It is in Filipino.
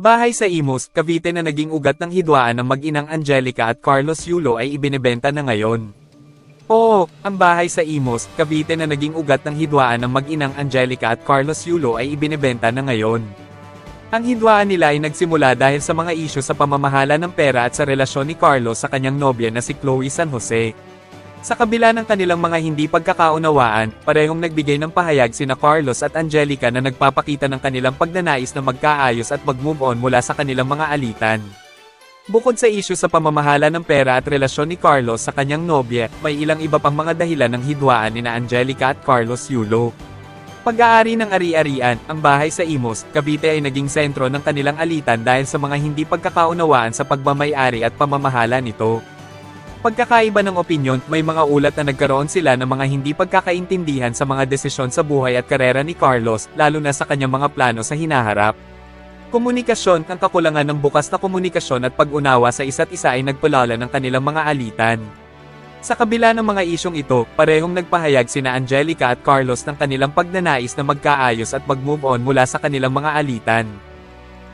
Bahay sa Imus, Cavite na naging ugat ng hidwaan ng mag-inang Angelica at Carlos Yulo ay ibinebenta na ngayon. Oo, ang bahay sa Imus, Cavite na naging ugat ng hidwaan ng mag-inang Angelica at Carlos Yulo ay ibinebenta na ngayon. Ang hidwaan nila ay nagsimula dahil sa mga isyu sa pamamahala ng pera at sa relasyon ni Carlos sa kanyang nobya na si Chloe San Jose. Sa kabila ng kanilang mga hindi pagkakaunawaan, parehong nagbigay ng pahayag sina Carlos at Angelica na nagpapakita ng kanilang pagnanais na magkaayos at mag-move on mula sa kanilang mga alitan. Bukod sa isyu sa pamamahala ng pera at relasyon ni Carlos sa kanyang nobya, may ilang iba pang mga dahilan ng hidwaan ni na Angelica at Carlos Yulo. Pag-aari ng ari-arian, ang bahay sa Imos, Cavite ay naging sentro ng kanilang alitan dahil sa mga hindi pagkakaunawaan sa pagmamayari at pamamahala nito. Pagkakaiba ng opinyon, may mga ulat na nagkaroon sila ng mga hindi pagkakaintindihan sa mga desisyon sa buhay at karera ni Carlos, lalo na sa kanyang mga plano sa hinaharap. Komunikasyon, ang kakulangan ng bukas na komunikasyon at pag-unawa sa isa't isa ay nagpalala ng kanilang mga alitan. Sa kabila ng mga isyong ito, parehong nagpahayag sina Angelica at Carlos ng kanilang pagnanais na magkaayos at mag-move on mula sa kanilang mga alitan.